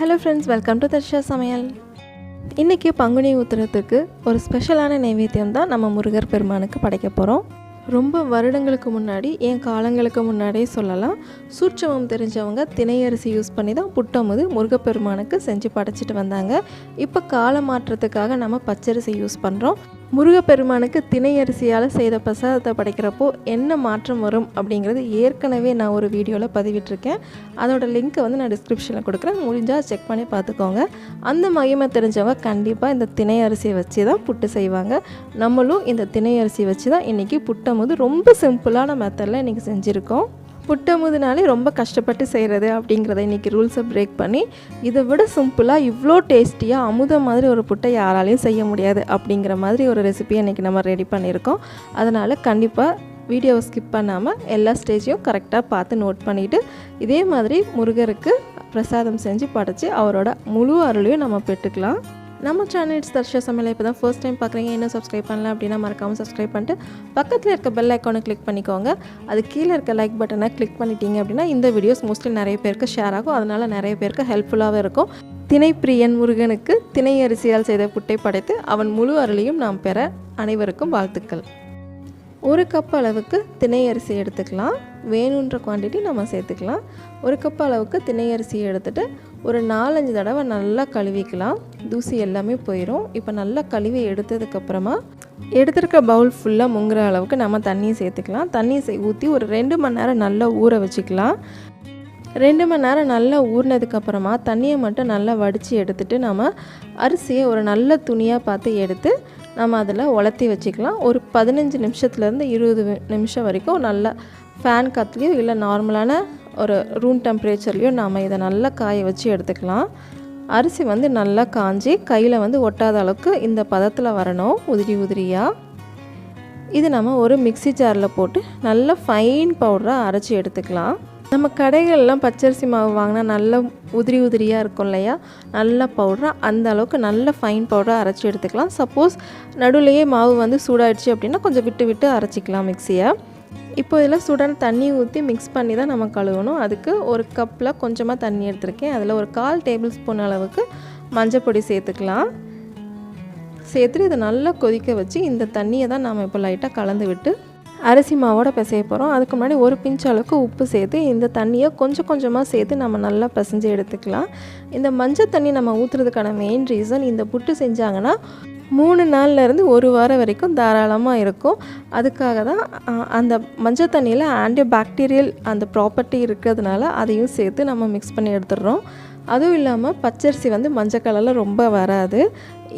Hello friends welcome to Darsha சமையல் இன்றைக்கி பங்குனி உத்திரத்துக்கு ஒரு ஸ்பெஷலான நைவேத்தியம் தான் நம்ம முருகர் பெருமானுக்கு படைக்க போகிறோம் ரொம்ப வருடங்களுக்கு முன்னாடி என் காலங்களுக்கு முன்னாடியே சொல்லலாம். சூட்சமம் தெரிஞ்சவங்க திணையரிசி யூஸ் பண்ணி தான் புட்டமுது முருகப்பெருமானுக்கு செஞ்சு படைச்சிட்டு வந்தாங்க. இப்போ கால மாற்றத்துக்காக நம்ம பச்சரிசி யூஸ் பண்ணுறோம் முருகப்பெருமானுக்கு திணை அரிசியால் செய்த பிரசாதத்தை படைக்கிறப்போ என்ன மாற்றம் வரும் அப்படிங்கிறது ஏற்கனவே நான் ஒரு வீடியோவில் பதிவிட்டிருக்கேன். அதோட லிங்க்கை வந்து நான் டிஸ்கிரிப்ஷனில் கொடுக்குறேன். முடிஞ்சால் செக் பண்ணி பார்த்துக்கோங்க. அந்த மகிமை தெரிஞ்சவங்க கண்டிப்பாக இந்த திணை அரிசியை வச்சு தான் புட்டு செய்வாங்க. நம்மளும் இந்த திணை அரிசி வச்சு தான் இன்றைக்கி புட்டும் போது ரொம்ப சிம்பிளான மெத்தடில் இன்றைக்கி செஞ்சுருக்கோம். புட்டமுதுனாலே ரொம்ப கஷ்டப்பட்டு செய்கிறது அப்படிங்கிறத இன்றைக்கி ரூல்ஸை பிரேக் பண்ணி இதை விட சிம்பிளாக இவ்வளோ டேஸ்டியாக அமுதம் மாதிரி ஒரு புட்டை யாராலையும் செய்ய முடியாது அப்படிங்கிற மாதிரி ஒரு ரெசிபியை இன்றைக்கி நம்ம ரெடி பண்ணியிருக்கோம். அதனால் கண்டிப்பாக வீடியோவை ஸ்கிப் பண்ணாமல் எல்லா ஸ்டேஜையும் கரெக்டாக பார்த்து நோட் பண்ணிவிட்டு இதே மாதிரி முருகருக்கு பிரசாதம் செஞ்சு படைச்சி அவரோட முழு அருளையும் நம்ம பெற்றுக்கலாம். நம்ம சேனல்ஸ் தர்ஷா சமையல். இப்போ தான் ஃபர்ஸ்ட் டைம் பார்க்குறீங்க இன்னும் சப்ஸ்கிரைப் பண்ணல அப்படின்னா மறக்காமல் சப்ஸ்கிரைப் பண்ணிட்டு பக்கத்தில் இருக்க பெல் ஐக்கானை கிளிக் பண்ணிக்கோங்க. அது கீழே இருக்க லைக் பட்டனை கிளிக் பண்ணிட்டீங்க அப்படின்னா இந்த வீடியோஸ் மோஸ்ட்லி நிறைய பேருக்கு ஷேர் ஆகும். அதனால் நிறைய பேருக்கு ஹெல்ப்ஃபுல்லாகவும் இருக்கும். திணைப்பிரியன் முருகனுக்கு திணை அரிசியால் செய்த புட்டை படைத்து அவன் முழு அருளையும் நாம் பெற அனைவருக்கும் வாழ்த்துக்கள். ஒரு கப் அளவுக்கு திணை அரிசி எடுத்துக்கலாம். வேணுன்ற குவான்டிட்டி நம்ம சேர்த்துக்கலாம். ஒரு கப் அளவுக்கு திணை அரிசியை எடுத்துகிட்டு ஒரு நாலஞ்சு தடவை நல்லா கழுவிக்கலாம். தூசி எல்லாமே போயிடும் இப்போ நல்லா கழுவி எடுத்ததுக்கப்புறமா எடுத்துருக்க பவுல் ஃபுல்லாக முங்குற அளவுக்கு நம்ம தண்ணியை சேர்த்துக்கலாம். தண்ணியை சே ஊற்றி ஒரு ரெண்டு மணி நேரம் நல்லா ஊற வச்சுக்கலாம். ரெண்டு மணி நேரம் நல்லா ஊறினதுக்கப்புறமா தண்ணியை மட்டும் நல்லா வடித்து எடுத்துகிட்டு நம்ம அரிசியை ஒரு நல்ல துணியாக பார்த்து எடுத்து நம்ம அதில் உலர்த்தி வச்சுக்கலாம். ஒரு பதினஞ்சு நிமிஷத்துலேருந்து இருபது நிமிஷம் வரைக்கும் நல்லா ஃபேன் காற்றுலையோ இல்லை நார்மலான ஒரு ரூம் டெம்பரேச்சர்லேயோ நாம் இதை நல்லா காய வச்சு எடுத்துக்கலாம். அரிசி வந்து நல்லா காஞ்சி கையில் வந்து ஒட்டாத அளவுக்கு இந்த பதத்தில் வரணும் உதிரி உதிரியாக இது நம்ம ஒரு மிக்சி ஜாரில் போட்டு நல்ல ஃபைன் பவுடராக அரைச்சி எடுத்துக்கலாம். நம்ம கடைகள்லாம் பச்சரிசி மாவு வாங்கினா நல்ல உதிரி உதிரியாக இருக்கும் இல்லையா? நல்ல பவுடராக அந்த அளவுக்கு நல்ல ஃபைன் பவுடராக அரைச்சி எடுத்துக்கலாம். சப்போஸ் நடுவுலையே மாவு வந்து சூடாயிடுச்சு அப்படின்னா கொஞ்சம் விட்டு விட்டு அரைச்சிக்கலாம் மிக்சியை இப்போ இதில் சுடன் தண்ணி ஊற்றி மிக்ஸ் பண்ணி தான் நம்ம கழுவணும். அதுக்கு ஒரு கப்பில் கொஞ்சமாக தண்ணி எடுத்திருக்கேன். அதில் ஒரு கால் டேபிள் ஸ்பூன் அளவுக்கு மஞ்சள் பொடி சேர்த்துக்கலாம். சேர்த்துட்டு இதை நல்லா கொதிக்க வச்சு இந்த தண்ணியை தான் நாம் இப்போ லைட்டாக கலந்து விட்டு அரிசி மாவோட பிசைய போகிறோம் அதுக்கு முன்னாடி ஒரு பிஞ்ச் அளவுக்கு உப்பு சேர்த்து இந்த தண்ணியை கொஞ்சம் கொஞ்சமாக சேர்த்து நம்ம நல்லா பிசைஞ்சு எடுத்துக்கலாம். இந்த மஞ்சள் தண்ணி நம்ம ஊற்றுறதுக்கான மெயின் ரீசன் இந்த புட்டு செஞ்சாங்கன்னா மூணு நாள்லேருந்து ஒரு வாரம் வரைக்கும் தாராளமாக இருக்கும். அதுக்காக தான் அந்த மஞ்சள் தண்ணியில் ஆன்டி பாக்டீரியல் அந்த ப்ராப்பர்ட்டி இருக்கிறதுனால அதையும் சேர்த்து நம்ம மிக்ஸ் பண்ணி எடுத்துடுறோம். அதுவும் இல்லாமல் பச்சரிசி வந்து மஞ்சள் கலரில் ரொம்ப வராது.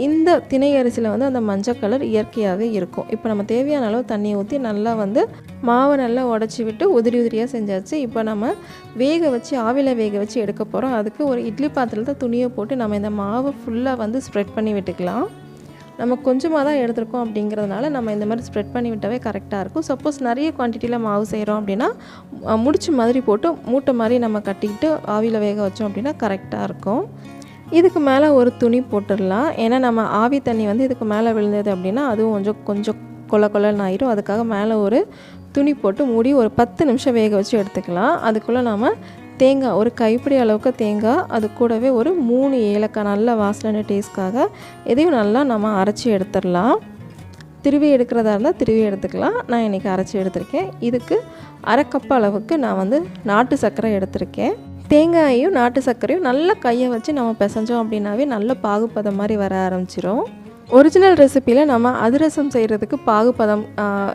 இந்த திணை அரிசியில் வந்து அந்த மஞ்சள் கலர் இயற்கையாகவே இருக்கும். இப்போ நம்ம தேவையான அளவு தண்ணியை ஊற்றி நல்லா வந்து மாவை நல்லா உடச்சி விட்டு உதிரி உதிரியாக செஞ்சாச்சு. இப்போ நம்ம வேக வச்சு ஆவியில் வேக வச்சு எடுக்க போகிறோம் அதுக்கு ஒரு இட்லி பாத்திரத்தில் துணியை போட்டு நம்ம இந்த மாவை ஃபுல்லாக வந்து ஸ்ப்ரெட் பண்ணி விட்டுக்கலாம். நம்ம கொஞ்சமாக தான் எடுத்திருக்கோம் அப்படிங்கிறதுனால நம்ம இந்த மாதிரி ஸ்ப்ரெட் பண்ணி விட்டாவே கரெக்டாக இருக்கும். சப்போஸ் நிறைய குவான்டிட்டியில் மாவு செய்கிறோம் அப்படின்னா முடிச்சு மாதிரி போட்டு மூட்டை மாதிரி நம்ம கட்டிக்கிட்டு ஆவியில் வேக வச்சோம் அப்படின்னா கரெக்டாக இருக்கும். இதுக்கு மேலே ஒரு துணி போட்டுடலாம். ஏன்னா நம்ம ஆவி தண்ணி வந்து இதுக்கு மேலே விழுந்தது அப்படின்னா அதுவும் கொஞ்சம் கொஞ்சம் கொல கொலன்னு ஆயிரும். அதுக்காக மேலே ஒரு துணி போட்டு மூடி ஒரு பத்து நிமிஷம் வேக வச்சு எடுத்துக்கலாம். அதுக்குள்ளே நம்ம தேங்காய் ஒரு கைப்பிடி அளவுக்கு தேங்காய் அது கூடவே ஒரு மூணு ஏலக்காய் நல்ல வாசலான டேஸ்ட்காக இதையும் நல்லா நம்ம அரைச்சி எடுத்துடலாம். திருவி எடுக்கிறதா இருந்தால் திருவி எடுத்துக்கலாம். நான் இன்றைக்கி அரைச்சி எடுத்திருக்கேன். இதுக்கு அரை கப் அளவுக்கு நான் வந்து நாட்டு சர்க்கரை எடுத்திருக்கேன். தேங்காயையும் நாட்டு சர்க்கரையும் நல்லா கையை வச்சு நம்ம பிசைஞ்சோம் அப்படின்னாவே நல்ல பாகுப்பதம் மாதிரி வர ஆரம்பிச்சிடும் ஒரிஜினல் ரெசிப்பியில் நம்ம அதிரசம் செய்கிறதுக்கு பாகுபதம்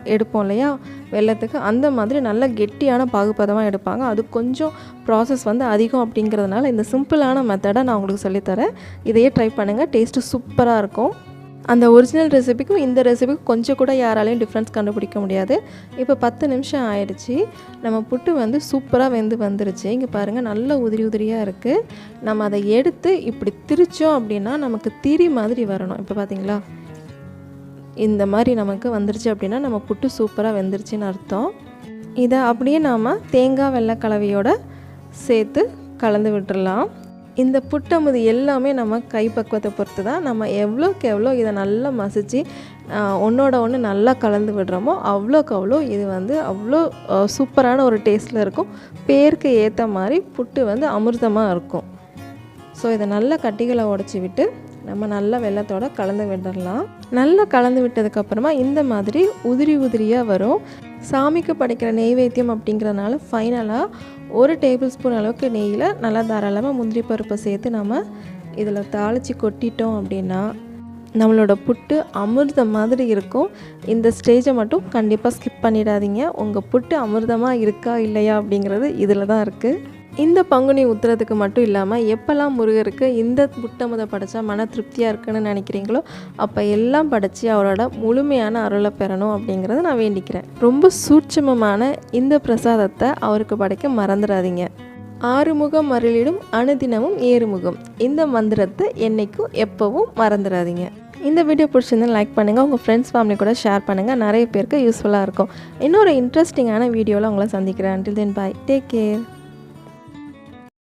எடுப்போம் இல்லையா? வெள்ளத்துக்கு அந்த மாதிரி நல்ல கெட்டியான பாகுபதமாக எடுப்பாங்க. அது கொஞ்சம் ப்ராசஸ் வந்து அதிகம் அப்படிங்கிறதுனால இந்த சிம்பிளான மெத்தடை நான் உங்களுக்கு சொல்லித்தரேன். இதையே ட்ரை பண்ணுங்கள் டேஸ்ட்டு சூப்பராக இருக்கும். அந்த ஒரிஜினல் ரெசிபிக்கும் இந்த ரெசிபிக்கும் கொஞ்சம் கூட யாராலையும் டிஃப்ரென்ஸ் கண்டுபிடிக்க முடியாது. இப்போ பத்து நிமிஷம் ஆயிடுச்சு. நம்ம புட்டு வந்து சூப்பராக வெந்து வந்துருச்சு. இங்கே பாருங்கள் நல்ல உதிரி உதிரியாக இருக்குது நம்ம அதை எடுத்து இப்படி திரிச்சோம் அப்படின்னா நமக்கு திரி மாதிரி வரணும். இப்போ பார்த்தீங்களா இந்த மாதிரி நமக்கு வந்துருச்சு அப்படின்னா நம்ம புட்டு சூப்பராக வெந்துருச்சுன்னு அர்த்தம். இதை அப்படியே நாம் தேங்காய் வெள்ளை கலவையோடு சேர்த்து கலந்து விட்டுடலாம் இந்த புட்டமுது எல்லாமே நம்ம கை பக்குவத்தை பொறுத்து தான் நம்ம எவ்வளோக்கு எவ்வளோ இதை நல்லா மசித்து ஒன்றோட ஒன்று நல்லா கலந்து விடுறோமோ அவ்வளோக்கு அவ்வளோ இது வந்து அவ்வளோ சூப்பரான ஒரு டேஸ்ட்டில் இருக்கும். பேருக்கு ஏற்ற மாதிரி புட்டு வந்து அமிர்தமாக இருக்கும். ஸோ இதை நல்லா கட்டிகளை உடச்சி விட்டு நம்ம நல்லா வெள்ளத்தோட கலந்து விடலாம். நல்லா கலந்து விட்டதுக்கப்புறமா இந்த மாதிரி உதிரி உதிரியாக வரும். சாமிக்கு படைக்கிற நெய்வேத்தியம் அப்படிங்கறதுனால ஃபைனலாக ஒரு டேபிள் ஸ்பூன் அளவுக்கு நெய்யில் நல்லா தாராளமாக முந்திரி பருப்பை சேர்த்து நம்ம இதில் தாளித்து கொட்டிட்டோம் அப்படின்னா நம்மளோட புட்டு அமிர்தம் மாதிரி இருக்கும். இந்த ஸ்டேஜை மட்டும் கண்டிப்பாக ஸ்கிப் பண்ணிடாதீங்க. உங்கள் புட்டு அமிர்தமாக இருக்கா இல்லையா அப்படிங்கிறது இதில் தான் இருக்குது இந்த பங்குனி உத்திரத்துக்கு மட்டும் இல்லாமல் எப்போல்லாம் முருகருக்கு இந்த புட்டமுதை படைச்சா மன திருப்தியாக இருக்குன்னு நினைக்கிறீங்களோ அப்போ எல்லாம் படைச்சி அவரோட முழுமையான அருளை பெறணும் அப்படிங்கிறத நான் வேண்டிக்கிறேன். ரொம்ப சூட்சமமான இந்த பிரசாதத்தை அவருக்கு படைக்க மறந்துடாதீங்க. ஆறுமுகம் அருளிடும் அணுதினமும் ஏறுமுகம். இந்த மந்திரத்தை என்றைக்கும் எப்போவும் மறந்துடாதீங்க. இந்த வீடியோ பிடிச்சிருந்தா லைக் பண்ணுங்கள் உங்கள் ஃப்ரெண்ட்ஸ் ஃபேமிலி கூட ஷேர் பண்ணுங்கள் நிறைய பேருக்கு யூஸ்ஃபுல்லாக இருக்கும். இன்னொரு இன்ட்ரெஸ்டிங்கான வீடியோவில் உங்களை சந்திக்கிறேன். Until then bye take care